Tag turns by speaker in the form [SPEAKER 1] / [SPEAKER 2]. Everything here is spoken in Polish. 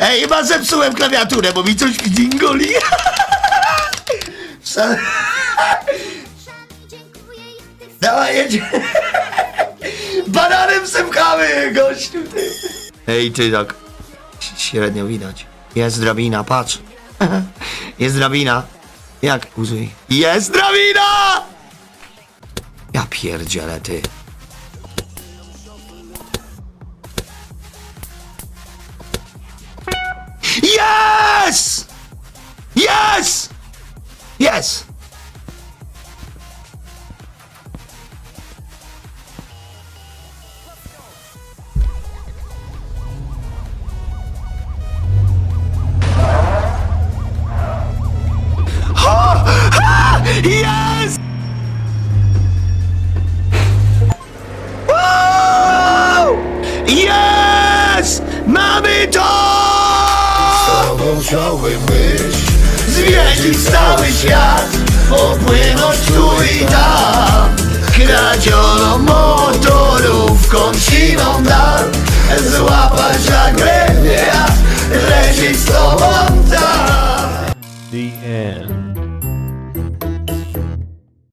[SPEAKER 1] Ej, chyba zepsułem klawiaturę, bo mi coś dingoli. Wsa- Dawaj, jedzie. Bananem sypkamy, gościu, ty. Ej, ty tak średnio widać. Jest drabina, patrz. Jest drabina. Jak użyj? Jest drabina! Ja pierdzielę, ty. Yes! Ha! Ha! Yes! Wow! Yes! Mamy to!
[SPEAKER 2] Tobą chciałbym być
[SPEAKER 1] Zwiedzić cały świat Popłynąć tu i tam. Kradzioną motorówką siną dal Złapać jak